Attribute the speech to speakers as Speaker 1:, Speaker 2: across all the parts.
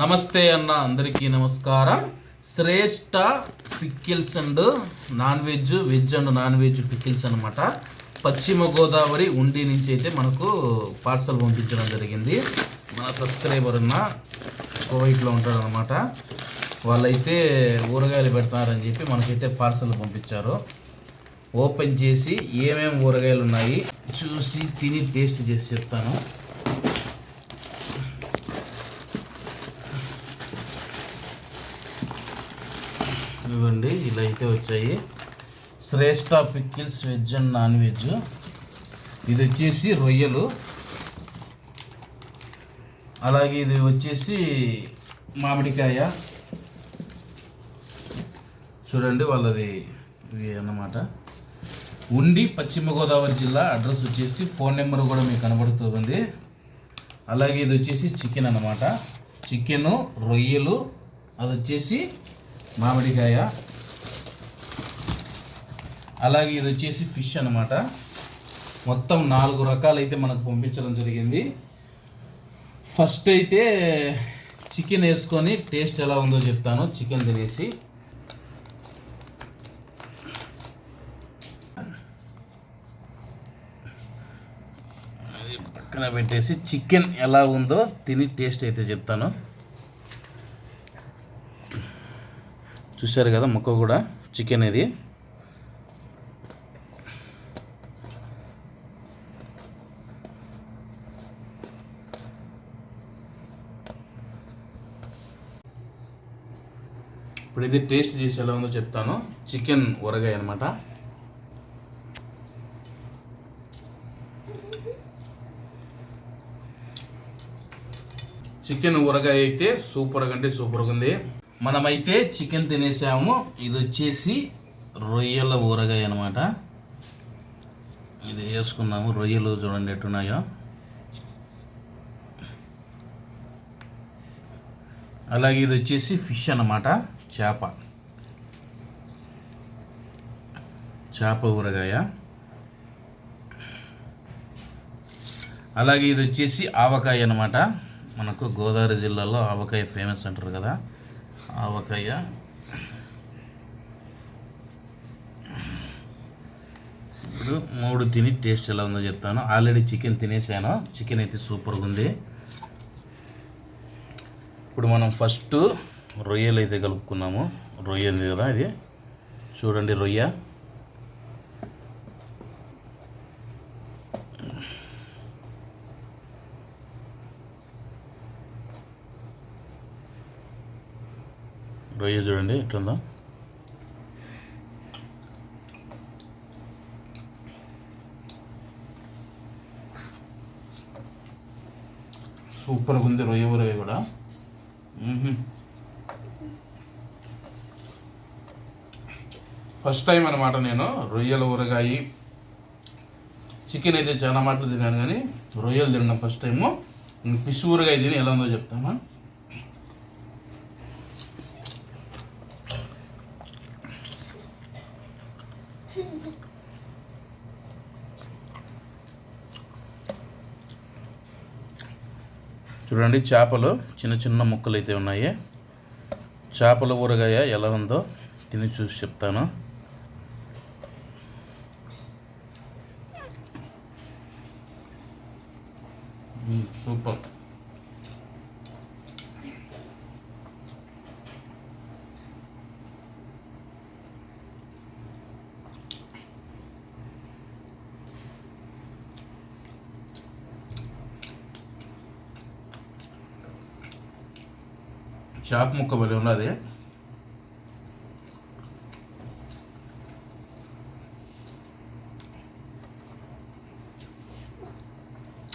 Speaker 1: నమస్తే అన్న అందరికీ నమస్కారం. Shreshta pickles and non veg veg and non veg pickles అనమాట పశ్చిమ గోదావరి ఉండి నుంచి అయితే మనకు పార్సల్ పంపించడం జరిగింది. మన సబ్స్క్రైబర్ ఉన్న కోవైట్లో ఉంటాడు అనమాట వాళ్ళైతే ఊరగాయలు పెడతారని చెప్పి మనకైతే పార్సల్ పంపించారు. ఓపెన్ చేసి ఏమేమి ఊరగాయలు ఉన్నాయి చూసి తిని టేస్ట్ చేసి చెప్తాను. ఇదిగోండి ఇలా అయితే వచ్చాయి. Shreshta pickles veg and non veg. ఇది వచ్చేసి రొయ్యలు. అలాగే ఇది వచ్చేసి మామిడికాయ. చూడండి వాళ్ళది ఇవి అన్నమాట. ఉండి పశ్చిమ గోదావరి జిల్లా అడ్రస్ వచ్చేసి ఫోన్ నెంబర్ కూడా మీకు కనబడుతుంది. అలాగే ఇది వచ్చేసి చికెన్ అనమాట చికెను రొయ్యలు అది వచ్చేసి మామిడికాయ. అలాగే ఇది వచ్చేసి ఫిష్ అన్నమాట. మొత్తం నాలుగు రకాలు అయితే మనకు పంపించడం జరిగింది. ఫస్ట్ అయితే చికెన్ వేసుకొని టేస్ట్ ఎలా ఉందో చెప్తాను. చికెన్ తినేసి. అది పక్కన పెట్టేసి చికెన్ ఎలా ఉందో తిని టేస్ట్ అయితే చెప్తాను. చూశారు కదా ముక్క కూడా చికెన్ ఇది. ఇప్పుడు ఇది టేస్ట్ చేసి ఎలా ఉందో చెప్తాను. చికెన్ ఊరగాయ అనమాట చికెన్ ఊరగాయ అయితే సూపర్గా అంటే సూపర్గా ఉంది. మనమైతే చికెన్ తినేసాము. ఇది వచ్చేసి రొయ్యల ఊరగాయ అనమాట ఇది వేసుకున్నాము. రొయ్యలు చూడండి ఎట్టున్నాయో. అలాగే ఇది వచ్చేసి ఫిష్ అన్నమాట. చేప. చేప ఊరగాయ. అలాగే ఇది వచ్చేసి ఆవకాయ అనమాట మనకు గోదావరి జిల్లాలో ఆవకాయ ఫేమస్ అంటారు కదా. ఆవకాయ. ఇప్పుడు మూడు తిని టేస్ట్ ఎలా ఉందో చెప్తాను. ఆల్రెడీ చికెన్ తినేసాను. చికెన్ అయితే సూపర్గా ఉంది. ఇప్పుడు మనం ఫస్ట్ రొయ్యలు అయితే కలుపుకున్నాము. రొయ్య ఉంది కదా ఇది. చూడండి రొయ్య. రొయ్య చూడండి ఎట్లుందో. సూపర్గా ఉంది రొయ్య రొయ్య కూడా. ఫస్ట్ టైం అనమాట నేను రొయ్యల ఊరగాయ. చికెన్ అయితే చాలా మాటలు తిన్నాను కానీ రొయ్యలు తిన్నా ఫస్ట్ టైము. ఫిష్ ఊరగాయ తిని ఎలా ఉందో చెప్తాను చూడండి చేపలు చిన్న చిన్న ముక్కలు అయితే ఉన్నాయి. చేపల ఊరగాయ ఎలా ఉందో తిని చూసి చెప్తాను. సూపర్. చేప ముక్క భలే ఉన్నది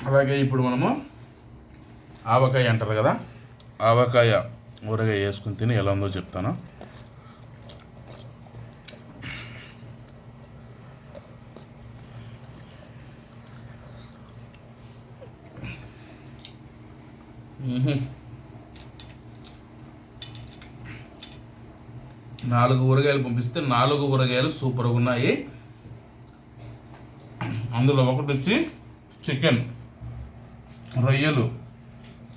Speaker 1: అలాగే ఇప్పుడు మనము ఆవకాయ అంటారు కదా ఆవకాయ ఊరగాయ వేసుకుని తిని ఎలా ఉందో చెప్తాను మ్మ్హ. నాలుగు ఊరగాయలు పంపిస్తే నాలుగు ఊరగాయలు సూపర్గా ఉన్నాయి. అందులో ఒకటి వచ్చి చికెన్ రొయ్యలు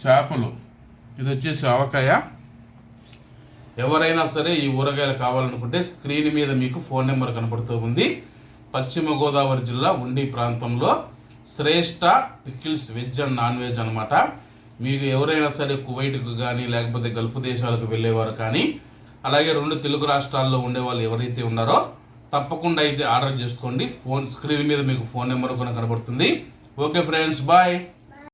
Speaker 1: చేపలు ఇది వచ్చేసి ఆవకాయ. ఎవరైనా సరే ఈ ఊరగాయలు కావాలనుకుంటే స్క్రీన్ మీద మీకు ఫోన్ నెంబర్ కనపడుతూ ఉంది. పశ్చిమ గోదావరి జిల్లా ఉండి ప్రాంతంలో Shreshta pickles veg and non veg అనమాట మీకు ఎవరైనా సరే కువైట్కు కానీ లేకపోతే గల్ఫ్ దేశాలకు వెళ్ళేవారు కానీ అలాగే రెండు తెలుగు రాష్ట్రాల్లో ఉండే వాళ్ళు ఎవరైతే ఉన్నారో తప్పకుండా అయితే ఆర్డర్ చేసుకోండి. ఫోన్ స్క్రీన్ మీద మీకు ఫోన్ నెంబర్ కూడా కనబడుతుంది. Okay friends bye.